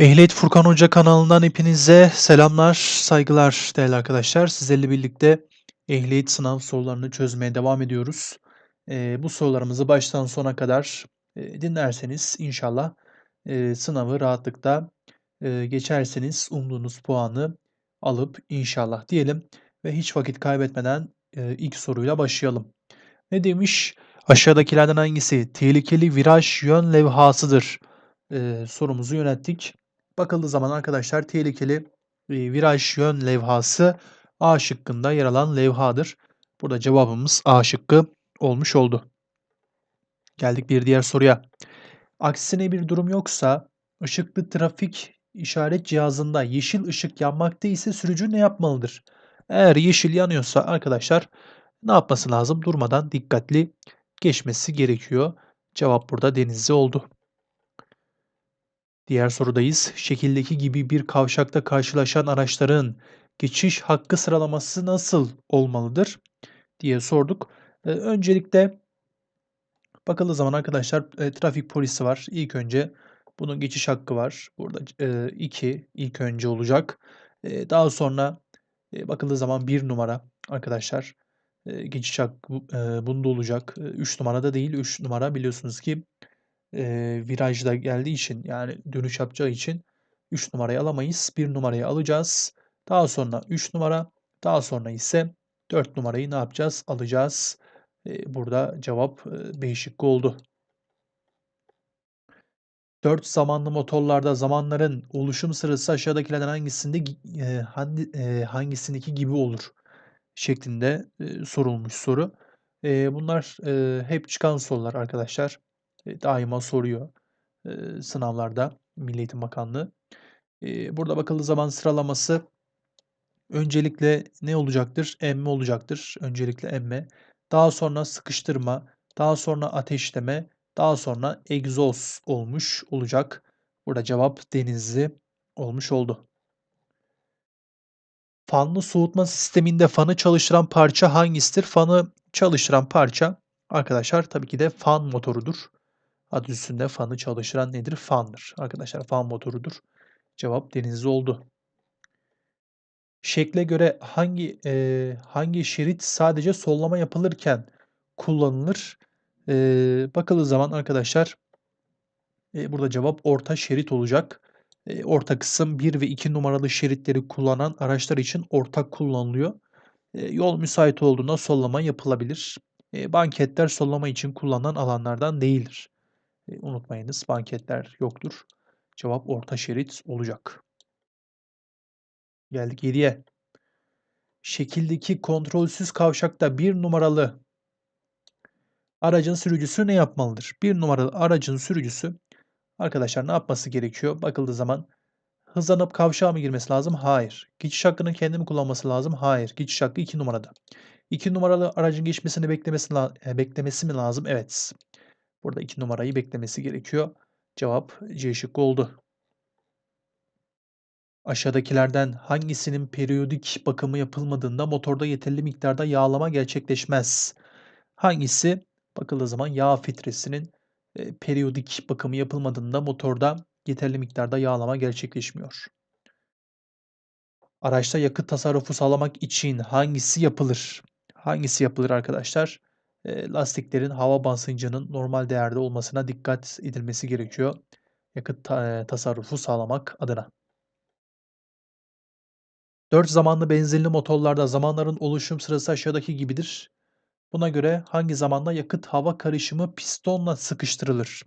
Ehliyet Furkan Hoca kanalından hepinize selamlar, saygılar değerli arkadaşlar. Sizlerle birlikte ehliyet sınav sorularını çözmeye devam ediyoruz. Eee, bu sorularımızı baştan sona kadar eee, dinlerseniz inşallah eee, sınavı rahatlıkla eee, geçerseniz umduğunuz puanı alıp inşallah diyelim ve hiç vakit kaybetmeden eee, ilk soruyla başlayalım. Ne demiş? Aşağıdakilerden hangisi tehlikeli viraj yön levhasıdır? Eee, sorumuzu yönelttik. Bakıldığı zaman arkadaşlar tehlikeli eee, viraj yön levhası A şıkkında yer alan levhadır. Burada cevabımız A şıkkı olmuş oldu. Geldik bir diğer soruya. Aksine bir durum yoksa ışıklı trafik işaret cihazında yeşil ışık yanmakta ise sürücü ne yapmalıdır? Eğer yeşil yanıyorsa arkadaşlar ne yapması lazım? Durmadan dikkatli geçmesi gerekiyor. Cevap burada denizli oldu. Diğer sorudayız. Şekildeki gibi bir kavşakta karşılaşan araçların geçiş hakkı sıralaması nasıl olmalıdır diye sorduk. Ee, öncelikle bakıldığı zaman arkadaşlar e, trafik polisi var. İlk önce bunun geçiş hakkı var. Burada 2 ilk önce olacak. E, daha sonra e, bakıldığı zaman 1 numara arkadaşlar e, geçiş hakkı e, bunda olacak. 3 numarada değil. 3 numara biliyorsunuz ki Eee, virajda geldiği için yani dönüş yapacağı için 3 numarayı alamayız. 1 numarayı alacağız. Daha sonra 3 numara, daha sonra ise 4 numarayı ne yapacağız? Alacağız. Eee, burada cevap B şıkkı oldu. 4 zamanlı motorlarda zamanların oluşum sırası aşağıdakilerden hangisinde eee, handi- eee, hangisindeki gibi olur şeklinde eee, sorulmuş soru. Eee, bunlar eee, hep çıkan sorular arkadaşlar. Daima soruyor sınavlarda Milli Eğitim Bakanlığı. Burada bakıldığı zaman sıralaması öncelikle ne olacaktır? Emme olacaktır. Öncelikle emme. Daha sonra sıkıştırma, daha sonra ateşleme, daha sonra egzoz olmuş olacak. Burada cevap denizli olmuş oldu. Fanlı soğutma sisteminde fanı çalıştıran parça hangisidir? Fanı çalıştıran parça arkadaşlar tabii ki de fan motorudur. Adı üstünde fanı çalıştıran nedir? Fandır. Arkadaşlar fan motorudur. Cevap denizli oldu. Şekle göre hangi eee, hangi şerit sadece sollama yapılırken kullanılır? Eee bakıldığı zaman arkadaşlar eee, burada cevap orta şerit olacak. Eee, orta kısım 1 ve 2 numaralı şeritleri kullanan araçlar için ortak kullanılıyor. Eee, yol müsait olduğunda sollama yapılabilir. Eee, banketler sollama için kullanılan alanlardan değildir. Unutmayınız banketler yoktur. Cevap orta şerit olacak. Geldik 7'ye. Şekildeki kontrolsüz kavşakta bir numaralı aracın sürücüsü ne yapmalıdır? Bir numaralı aracın sürücüsü arkadaşlar ne yapması gerekiyor? Bakıldığı zaman hızlanıp kavşağa mı girmesi lazım? Hayır. Geçiş hakkını kendi kullanması lazım? Hayır. Geçiş hakkı 2 numarada. 2 numaralı aracın geçmesini beklemesi, e, beklemesi mi lazım? Evet. Burada 2 numarayı beklemesi gerekiyor. Cevap C şıkkı oldu. Aşağıdakilerden hangisinin periyodik bakımı yapılmadığında motorda yeterli miktarda yağlama gerçekleşmez? Hangisi? Bakıldığı zaman yağ filtresinin e, periyodik bakımı yapılmadığında motorda yeterli miktarda yağlama gerçekleşmiyor. Araçta yakıt tasarrufu sağlamak için hangisi yapılır? Hangisi yapılır arkadaşlar? Lastiklerin hava basıncının normal değerde olmasına dikkat edilmesi gerekiyor. Yakıt ta- tasarrufu sağlamak adına. 4 zamanlı benzinli motorlarda zamanların oluşum sırası aşağıdaki gibidir. Buna göre hangi zamanda yakıt hava karışımı pistonla sıkıştırılır?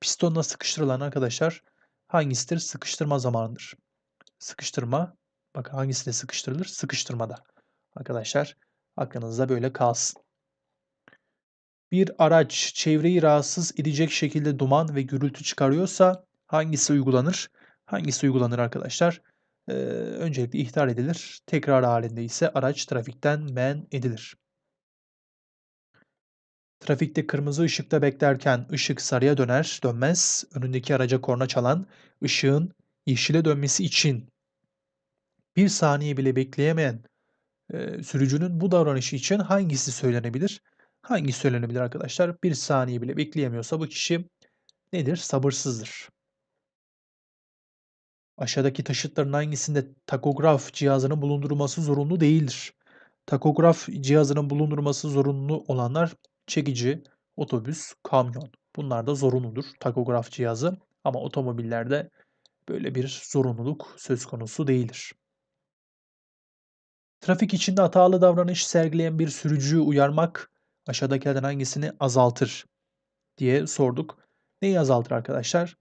Pistonla sıkıştırılan arkadaşlar hangisidir? Sıkıştırma zamanıdır. Sıkıştırma. Bak hangisinde sıkıştırılır? Sıkıştırmada. Arkadaşlar aklınızda böyle kalsın. Bir araç çevreyi rahatsız edecek şekilde duman ve gürültü çıkarıyorsa hangisi uygulanır? Hangisi uygulanır arkadaşlar? Ee, öncelikle ihtar edilir. Tekrar halinde ise araç trafikten men edilir. Trafikte kırmızı ışıkta beklerken ışık sarıya döner dönmez önündeki araca korna çalan ışığın yeşile dönmesi için bir saniye bile bekleyemeyen e, sürücünün bu davranışı için hangisi söylenebilir? Hangisi söylenebilir arkadaşlar? Bir saniye bile bekleyemiyorsa bu kişi nedir? Sabırsızdır. Aşağıdaki taşıtların hangisinde takograf cihazının bulundurulması zorunlu değildir? Takograf cihazının bulundurulması zorunlu olanlar çekici, otobüs, kamyon. Bunlar da zorunludur takograf cihazı ama otomobillerde böyle bir zorunluluk söz konusu değildir. Trafik içinde hatalı davranış sergileyen bir sürücüyü uyarmak aşağıdakilerden hangisini azaltır diye sorduk. Neyi azaltır arkadaşlar?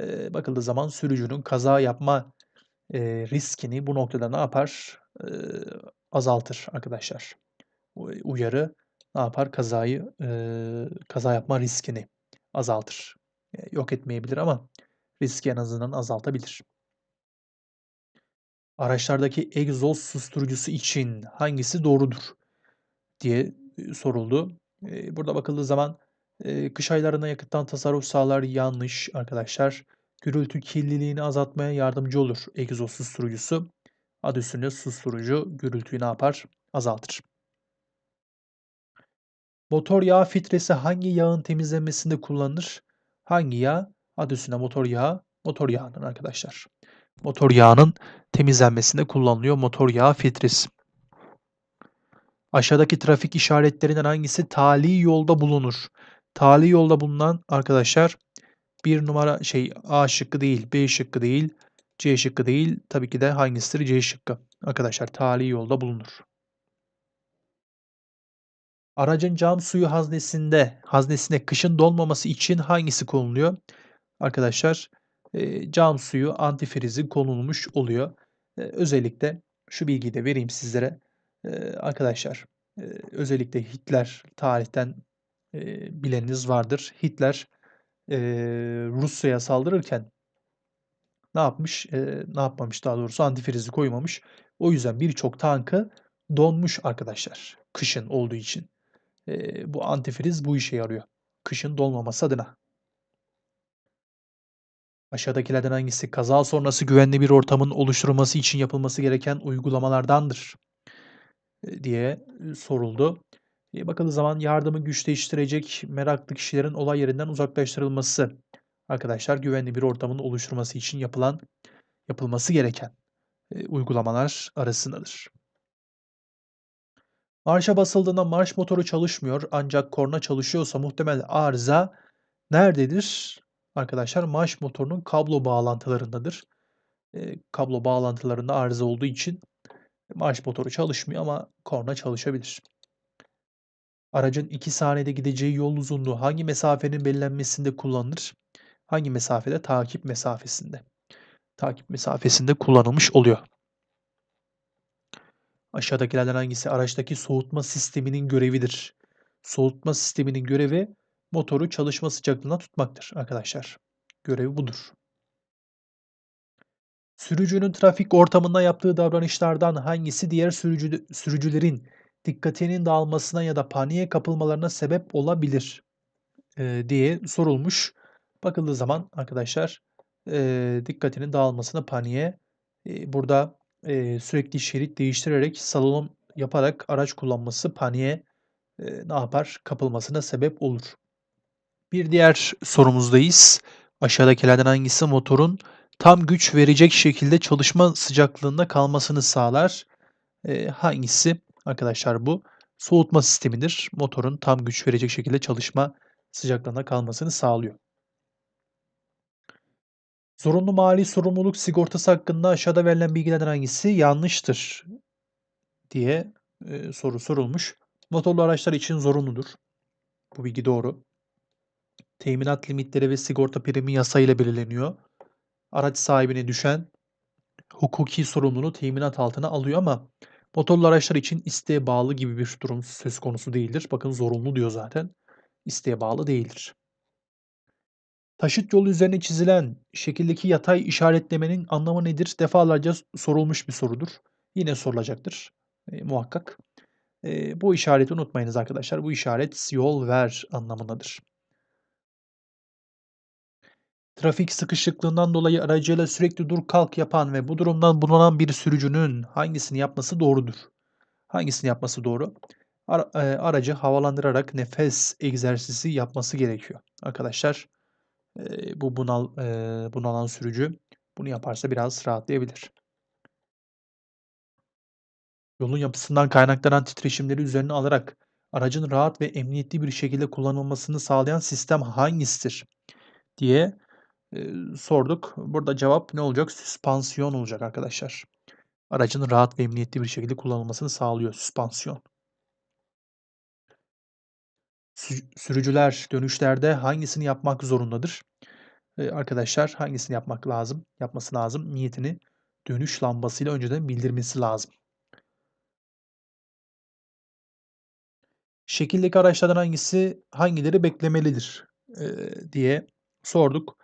Eee, bakıldığı zaman sürücünün kaza yapma, eee, riskini bu noktada ne yapar? Eee, azaltır arkadaşlar. Uyarı ne yapar? Kazayı, eee, kaza yapma riskini azaltır. Eee, yok etmeyebilir ama riski en azından azaltabilir. Araçlardaki egzoz susturucusu için hangisi doğrudur diye, soruldu. Burada bakıldığı zaman, kış aylarında yakıttan tasarruf sağlar yanlış arkadaşlar. Gürültü kirliliğini azaltmaya yardımcı olur egzoz susturucusu. Adı üstünde susturucu gürültüyü ne yapar? Azaltır. Motor yağı filtresi hangi yağın temizlenmesinde kullanılır? Hangi yağ? Adı üstünde motor yağı, motor yağının arkadaşlar. Motor yağının temizlenmesinde kullanılıyor motor yağı filtresi. Aşağıdaki trafik işaretlerinden hangisi tali yolda bulunur? Tali yolda bulunan arkadaşlar bir numara şey A şıkkı değil, B şıkkı değil, C şıkkı değil. Tabii ki de hangisidir? C şıkkı. Arkadaşlar tali yolda bulunur. Aracın cam suyu haznesinde haznesine kışın dolmaması için hangisi konuluyor? Arkadaşlar eee, cam suyu antifrizi konulmuş oluyor. Eee, özellikle şu bilgiyi de vereyim sizlere. Arkadaşlar özellikle Hitler tarihten bileniniz vardır. Hitler Rusya'ya saldırırken ne yapmış? Ne yapmamış daha doğrusu antifrizi koymamış. O yüzden birçok tankı donmuş arkadaşlar kışın olduğu için. Bu antifriz bu işe yarıyor. Kışın dolmaması adına. Aşağıdakilerden hangisi kaza sonrası güvenli bir ortamın oluşturulması için yapılması gereken uygulamalardandır? Eee, diye, eee, soruldu. Eee, bakıldığı zaman yardımı güçleştirecek meraklı kişilerin olay yerinden uzaklaştırılması. Arkadaşlar güvenli bir ortamın oluşturulması için yapılan yapılması gereken, eee, uygulamalar arasındadır. Marşa basıldığında marş motoru çalışmıyor ancak korna çalışıyorsa muhtemel arıza nerededir? Arkadaşlar marş motorunun kablo bağlantılarındadır. Eee, kablo bağlantılarında arıza olduğu için marş motoru çalışmıyor ama korna çalışabilir. Aracın 2 saniyede gideceği yol uzunluğu hangi mesafenin belirlenmesinde kullanılır? Hangi mesafede? Takip mesafesinde. Takip mesafesinde kullanılmış oluyor. Aşağıdakilerden hangisi araçtaki soğutma sisteminin görevidir? Soğutma sisteminin görevi motoru çalışma sıcaklığında tutmaktır arkadaşlar. Görevi budur. Sürücünün trafik ortamında yaptığı davranışlardan hangisi diğer sürücü, sürücülerin dikkatinin dağılmasına ya da paniğe kapılmalarına sebep olabilir eee, diye sorulmuş. Bakıldığı zaman arkadaşlar eee, dikkatinin dağılmasına paniğe eee, burada eee, sürekli şerit değiştirerek slalom yaparak araç kullanması paniğe eee, ne yapar? Kapılmasına sebep olur. Bir diğer sorumuzdayız. Aşağıdakilerden hangisi motorun tam güç verecek şekilde çalışma sıcaklığında kalmasını sağlar? Eee, hangisi arkadaşlar bu? Soğutma sistemidir. Motorun tam güç verecek şekilde çalışma sıcaklığında kalmasını sağlıyor. Zorunlu mali sorumluluk sigortası hakkında aşağıda verilen bilgilerden hangisi yanlıştır diye eee, soru sorulmuş. Motorlu araçlar için zorunludur. Bu bilgi doğru. Teminat limitleri ve sigorta primi yasayla belirleniyor. Araç sahibine düşen hukuki sorumluluğu teminat altına alıyor ama motorlu araçlar için isteğe bağlı gibi bir durum söz konusu değildir. Bakın zorunlu diyor zaten. İsteğe bağlı değildir. Taşıt yolu üzerine çizilen şekildeki yatay işaretlemenin anlamı nedir? Defalarca sorulmuş bir sorudur. Yine sorulacaktır e, muhakkak. E, bu işareti unutmayınız arkadaşlar. Bu işaret yol ver anlamındadır. Trafik sıkışıklığından dolayı aracıyla sürekli dur kalk yapan ve bu durumdan bunalan bir sürücünün hangisini yapması doğrudur? Hangisini yapması doğru? Ara, e, aracı havalandırarak nefes egzersizi yapması gerekiyor. Arkadaşlar e, bu bunal e, bunalan sürücü Bunu yaparsa biraz rahatlayabilir. Yolun yapısından kaynaklanan titreşimleri üzerine alarak aracın rahat ve emniyetli bir şekilde kullanılmasını sağlayan sistem hangisidir diye, sorduk. Burada cevap ne olacak? Süspansiyon olacak arkadaşlar. Aracın rahat ve emniyetli bir şekilde kullanılmasını sağlıyor süspansiyon. Sü sürücüler dönüşlerde hangisini yapmak zorundadır? Eee, arkadaşlar hangisini yapmak lazım? Yapması lazım? Niyetini dönüş lambasıyla önceden bildirmesi lazım. Şekildeki araçlardan hangisi hangileri beklemelidir, eee, diye sorduk.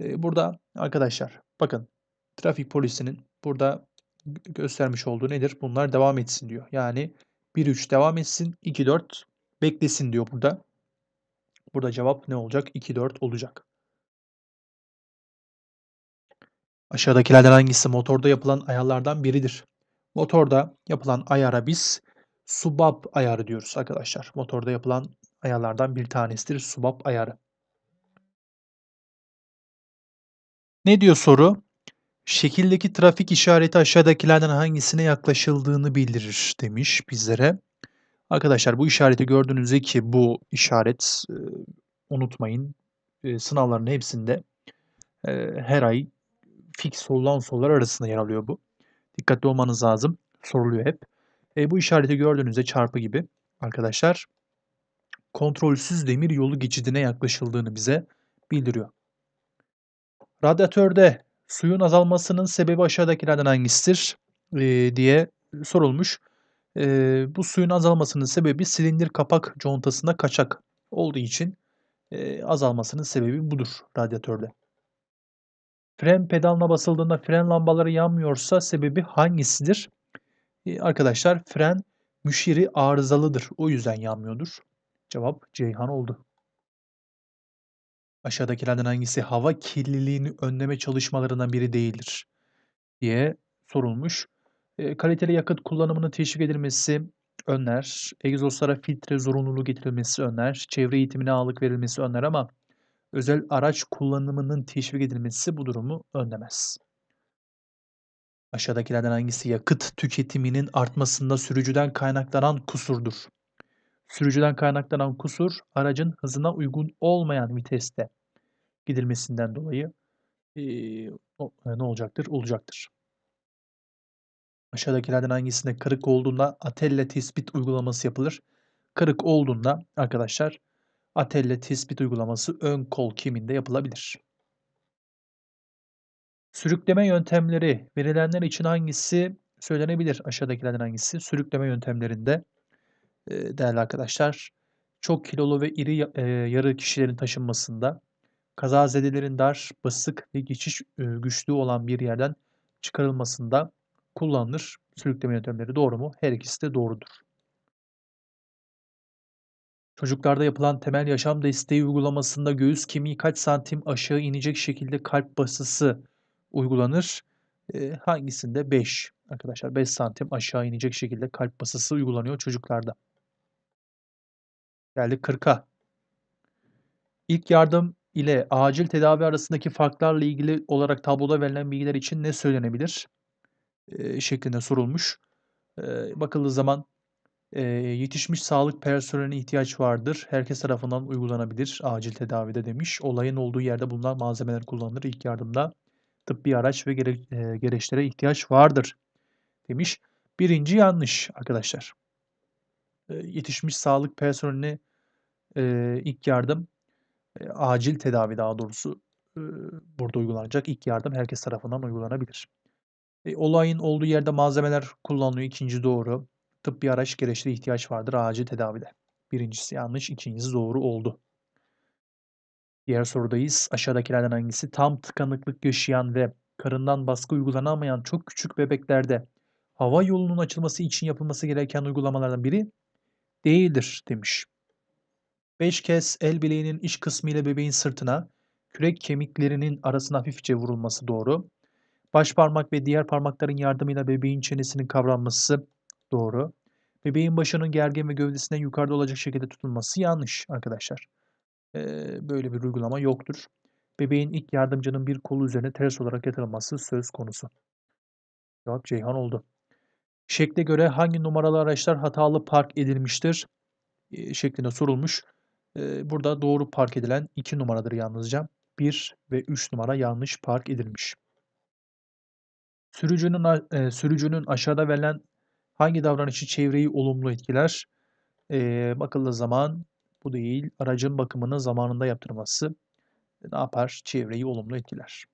Burada arkadaşlar bakın trafik polisinin burada gö göstermiş olduğu nedir? Bunlar devam etsin diyor. Yani 1-3 devam etsin, 2-4 beklesin diyor burada. Burada cevap ne olacak? 2-4 olacak. Aşağıdakilerden hangisi motorda yapılan ayarlardan biridir? Motorda yapılan ayara biz subap ayarı diyoruz arkadaşlar. Motorda yapılan ayarlardan bir tanesidir subap ayarı. Ne diyor soru? Şekildeki trafik işareti aşağıdakilerden hangisine yaklaşıldığını bildirir demiş bizlere. Arkadaşlar bu işareti gördüğünüzde ki bu işaret e, unutmayın e, sınavların hepsinde e, her ay fix sorulan sorular arasında yer alıyor bu. Dikkatli olmanız lazım. Soruluyor hep. E, bu işareti gördüğünüzde çarpı gibi arkadaşlar kontrolsüz demir yolu geçidine yaklaşıldığını bize bildiriyor. Radyatörde suyun azalmasının sebebi aşağıdakilerden hangisidir e, diye sorulmuş. E, bu suyun azalmasının sebebi silindir kapak contasında kaçak olduğu için e, azalmasının sebebi budur radyatörde. Fren pedalına basıldığında fren lambaları yanmıyorsa sebebi hangisidir? E, arkadaşlar fren müşiri arızalıdır. O yüzden yanmıyordur. Cevap Ceyhan oldu. Aşağıdakilerden hangisi hava kirliliğini önleme çalışmalarından biri değildir diye sorulmuş. E, kaliteli yakıt kullanımının teşvik edilmesi önler, egzozlara filtre zorunluluğu getirilmesi önler, çevre eğitimine ağırlık verilmesi önler ama özel araç kullanımının teşvik edilmesi bu durumu önlemez. Aşağıdakilerden hangisi yakıt tüketiminin artmasında sürücüden kaynaklanan kusurdur? Sürücüden kaynaklanan kusur aracın hızına uygun olmayan viteste gidilmesinden dolayı o, ne olacaktır? Olacaktır. Aşağıdakilerden hangisinde kırık olduğunda atelle tespit uygulaması yapılır? Kırık olduğunda arkadaşlar atelle tespit uygulaması ön kol kiminde yapılabilir. Sürükleme yöntemleri verilenler için hangisi söylenebilir? Aşağıdakilerden hangisi? Sürükleme yöntemlerinde e, değerli arkadaşlar çok kilolu ve iri yarı kişilerin taşınmasında kazazedelerin dar, basık ve geçiş güçlüğü olan bir yerden çıkarılmasında kullanılır. Sürükleme yöntemleri doğru mu? Her ikisi de doğrudur. Çocuklarda yapılan temel yaşam desteği uygulamasında göğüs kemiği kaç santim aşağı inecek şekilde kalp basısı uygulanır? E, hangisinde? 5. Arkadaşlar 5 santim aşağı inecek şekilde kalp basısı uygulanıyor çocuklarda. Geldik 40'a. İlk yardım ile acil tedavi arasındaki farklarla ilgili olarak tabloda verilen bilgiler için ne söylenebilir? E, şeklinde sorulmuş. E, bakıldığı zaman e, yetişmiş sağlık personeline ihtiyaç vardır. Herkes tarafından uygulanabilir acil tedavide demiş. Olayın olduğu yerde bulunan malzemeler kullanılır. İlk yardımda tıbbi araç ve gere, e, gereçlere ihtiyaç vardır demiş. Birinci yanlış arkadaşlar. E, yetişmiş sağlık personeline e, ilk yardım e, acil tedavi daha doğrusu e, burada uygulanacak. İlk yardım herkes tarafından uygulanabilir. E, olayın olduğu yerde malzemeler kullanılıyor. İkinci doğru. Tıbbi araç gereçlere ihtiyaç vardır acil tedavide. Birincisi yanlış, ikincisi doğru oldu. Diğer sorudayız. Aşağıdakilerden hangisi tam tıkanıklık yaşayan ve karından baskı uygulanamayan çok küçük bebeklerde hava yolunun açılması için yapılması gereken uygulamalardan biri değildir demiş. 5 kez el bileğinin iç kısmı ile bebeğin sırtına, kürek kemiklerinin arasına hafifçe vurulması doğru. Baş parmak ve diğer parmakların yardımıyla bebeğin çenesinin kavranması doğru. Bebeğin başının gergin ve gövdesinden yukarıda olacak şekilde tutulması yanlış arkadaşlar. Ee, böyle bir uygulama yoktur. bebeğin ilk yardımcının bir kolu üzerine ters olarak yatırılması söz konusu. Cevap Ceyhan oldu. Şekle göre hangi numaralı araçlar hatalı park edilmiştir? E, şeklinde sorulmuş. Burada doğru park edilen 2 numaradır yalnızca. 1 ve 3 numara yanlış park edilmiş. Sürücünün, e, sürücünün aşağıda verilen hangi davranışı çevreyi olumlu etkiler? E, bakıldığı zaman bu değil. Aracın bakımını zamanında yaptırması ne yapar? Çevreyi olumlu etkiler.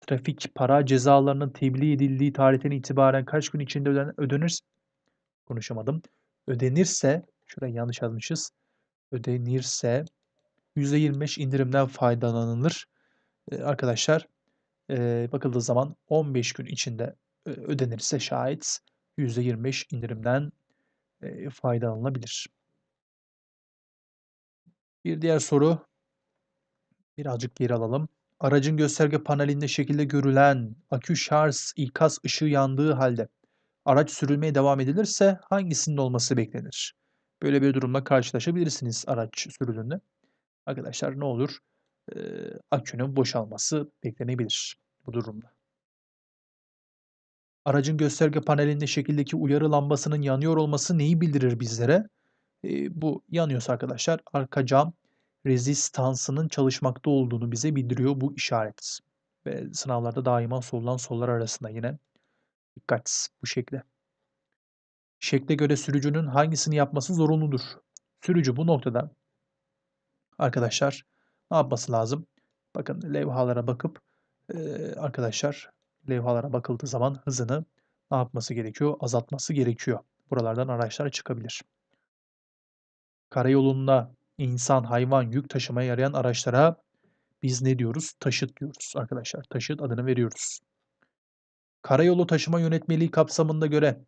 Trafik para cezalarının tebliğ edildiği tarihten itibaren kaç gün içinde öden ödenir? Konuşamadım. Ödenirse, şuraya yanlış yazmışız. Ödenirse %25 indirimden faydalanılır. Ee, arkadaşlar e, bakıldığı zaman 15 gün içinde e, ödenirse şayet %25 indirimden e, faydalanılabilir. Bir diğer soru birazcık geri alalım. Aracın gösterge panelinde şekilde görülen akü şarj ikaz ışığı yandığı halde araç sürülmeye devam edilirse hangisinin olması beklenir? Böyle bir durumla karşılaşabilirsiniz araç sürülünde. Arkadaşlar ne olur? Ee, akünün boşalması beklenebilir bu durumda. Aracın gösterge panelinde şekildeki uyarı lambasının yanıyor olması neyi bildirir bizlere? Ee, bu yanıyorsa arkadaşlar arka cam rezistansının çalışmakta olduğunu bize bildiriyor bu işaret. Ve sınavlarda daima sorulan sorular arasında yine dikkat bu şekilde. Şekle göre sürücünün hangisini yapması zorunludur? Sürücü bu noktada arkadaşlar ne yapması lazım? Bakın levhalara bakıp arkadaşlar levhalara bakıldığı zaman hızını ne yapması gerekiyor? Azaltması gerekiyor. Buralardan araçlar çıkabilir. Karayolunda insan, hayvan, yük taşımaya yarayan araçlara biz ne diyoruz? Taşıt diyoruz arkadaşlar. Taşıt adını veriyoruz. Karayolu taşıma yönetmeliği kapsamında göre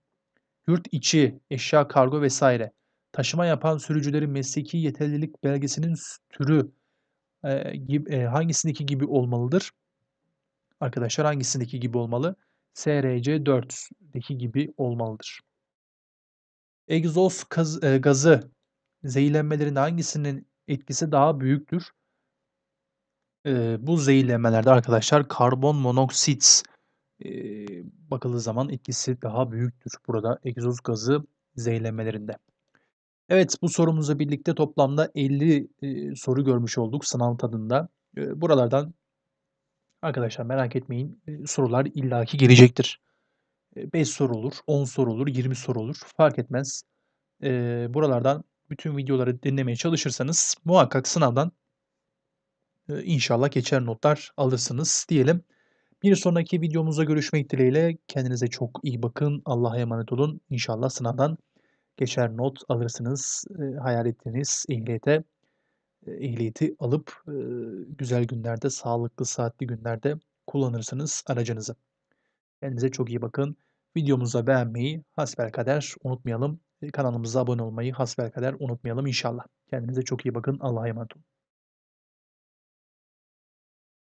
yurt içi, eşya, kargo vesaire taşıma yapan sürücülerin mesleki yeterlilik belgesinin türü e, gibi, e, hangisindeki gibi olmalıdır? Arkadaşlar hangisindeki gibi olmalı? SRC 4'deki gibi olmalıdır. Egzoz gaz, e, gazı zehirlenmelerin hangisinin etkisi daha büyüktür? Ee, bu zehirlenmelerde arkadaşlar karbon monoksit e, bakıldığı zaman etkisi daha büyüktür burada egzoz gazı zehirlenmelerinde. Evet bu sorumuzla birlikte toplamda 50 e, soru görmüş olduk sınav tadında. E, buralardan arkadaşlar merak etmeyin e, sorular illaki gelecektir. 5 soru olur, 10 soru olur, 20 soru olur fark etmez. E, buralardan bütün videoları dinlemeye çalışırsanız muhakkak sınavdan e, inşallah geçer notlar alırsınız diyelim. Bir sonraki videomuzda görüşmek dileğiyle kendinize çok iyi bakın. Allah'a emanet olun. İnşallah sınavdan geçer not alırsınız. E, hayal ettiğiniz ehliyete e, ehliyeti alıp e, güzel günlerde, sağlıklı, saatli günlerde kullanırsınız aracınızı. Kendinize çok iyi bakın. Videomuza beğenmeyi hasbelkader unutmayalım. Kanalımıza abone olmayı hasbelkader unutmayalım inşallah. Kendinize çok iyi bakın. Allah'a emanet olun.